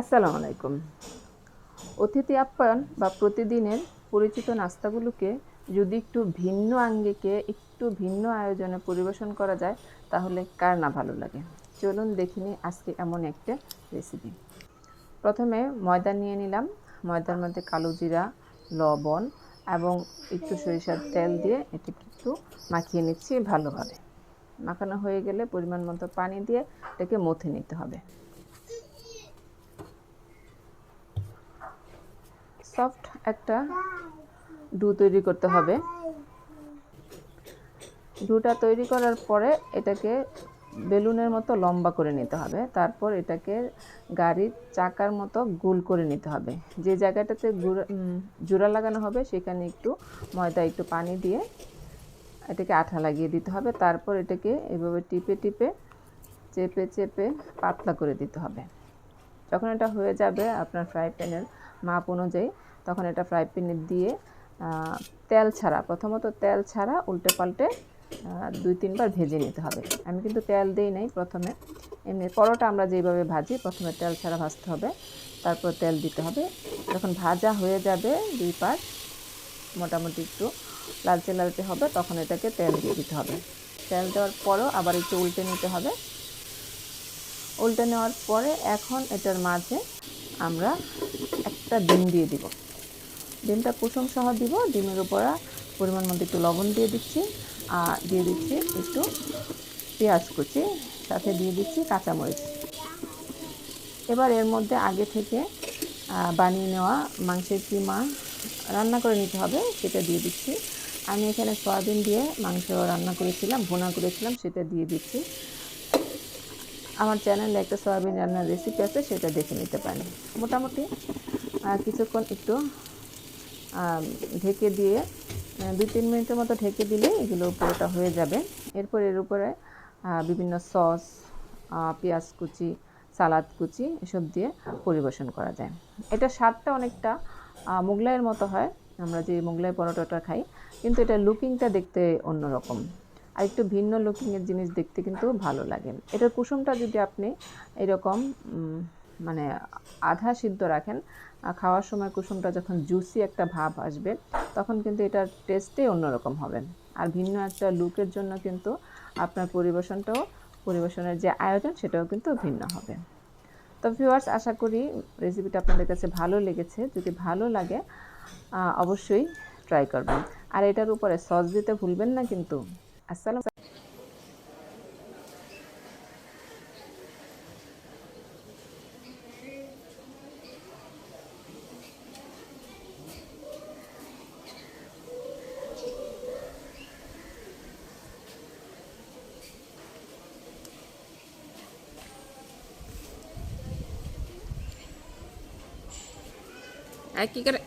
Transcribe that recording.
আসসালামু আলাইকুম। অতিথি আপ্যায়ন বা প্রতিদিনের পরিচিত নাস্তাগুলোকে যদি একটু ভিন্ন আঙ্গিকে, একটু ভিন্ন আয়োজনে পরিবেশন করা যায়, তাহলে কার না ভালো লাগে? চলুন দেখিনি আজকে এমন একটা রেসিপি প্রথমে ময়দা নিয়ে নিলাম। ময়দার মধ্যে কালো জিরা, লবণ এবং একটু সরিষার তেল দিয়ে এটাকে একটু মাখিয়ে নিচ্ছি ভালোভাবে। মাখানো হয়ে গেলে পরিমাণ মতো পানি দিয়ে এটাকে মথে নিতে হবে। সফট একটা ডু তৈরি করতে হবে। ডুটা তৈরি করার পরে এটাকে বেলুনের মতো লম্বা করে নিতে হবে। তারপর এটাকে গাড়ির চাকার মতো গোল করে নিতে হবে। যে জায়গাটাতে জোড়া লাগানো হবে সেখানে একটু ময়দা, একটু পানি দিয়ে এটাকে আঠা লাগিয়ে দিতে হবে। তারপর এটাকে এভাবে টিপে টিপে চেপে চেপে পাতলা করে দিতে হবে। যখন এটা হয়ে যাবে আপনার ফ্রাই প্যানের মাপ অনুযায়ী তখন এটা ফ্রাই প্যানে দিয়ে তেল ছাড়া, প্রথমত তেল ছাড়া উল্টে পাল্টে দুই তিনবার ভেজে নিতে হবে। আমি কিন্তু তেল দিই নাই প্রথমে। এমনি পরোটা আমরা যেভাবে ভাজি, প্রথমে তেল ছাড়া ভাজতে হবে, তারপর তেল দিতে হবে। যখন ভাজা হয়ে যাবে দুই পাশ, মোটামুটি একটু লালচে লালচে হবে, তখন এটাকে তেল দিয়ে দিতে হবে। তেল দেওয়ার পরও আবার একটু উল্টে নিতে হবে। উল্টে নেওয়ার পরে এখন এটার মাঝে আমরা একটা ডিম দিয়ে দিব। ডিমটা কুসুম সহ দিব, ডিমের উপর পরিমাণ মতো একটু লবণ দিয়ে দিচ্ছি, আর দিয়ে দিচ্ছি একটু পেঁয়াজ কুচি, সাথে দিয়ে দিচ্ছি কাঁচামরিচ। এবার এর মধ্যে আগে থেকে বানিয়ে নেওয়া মাংসের কিমা রান্না করে নিতে হবে সেটা দিয়ে দিচ্ছি। আমি এখানে সয়াবিন দিয়ে মাংস রান্না করেছিলাম, ভুনা করেছিলাম, সেটা দিয়ে দিচ্ছি। আমার চ্যানেলে একটা সয়াবিন রান্নার রেসিপি আছে, সেটা দেখে নিতে পারেন। মোটামুটি কিছুক্ষণ একটু ঢেকে দিয়ে দুই তিন মিনিটের মতো ঢেকে দিলে এগুলো পুরোটা হয়ে যাবে। এরপর এর উপরে বিভিন্ন সস পেঁয়াজ কুচি, সালাদ কুচি এসব দিয়ে পরিবেশন করা যায়। এটা স্বাদটা অনেকটা মোগলাইয়ের মতো হয়। আমরা যে মোগলাই পরোটাটা খাই, কিন্তু এটা লুকিংটা দেখতে অন্যরকম। আর একটু ভিন্ন লুকিংয়ের জিনিস দেখতে কিন্তু ভালো লাগে। এটার কুসুমটা যদি আপনি এরকম মানে আধা সিদ্ধ রাখেন। খাওয়ার সময় কুসুমটা যখন জুসি একটা ভাব আসবে, তখন কিন্তু এটার টেস্টই অন্যরকম হবে। আর ভিন্ন একটা লুকের জন্য কিন্তু আপনার পরিবেশনটাও, পরিবেশনের যে আয়োজন, সেটাও কিন্তু ভিন্ন হবে। তো ভিউয়ার্স আশা করি রেসিপিটা আপনাদের কাছে ভালো লেগেছে। যদি ভালো লাগে অবশ্যই ট্রাই করবেন। আর এটার উপরে সস দিতে ভুলবেন না কিন্তু। আসসালাম কি করে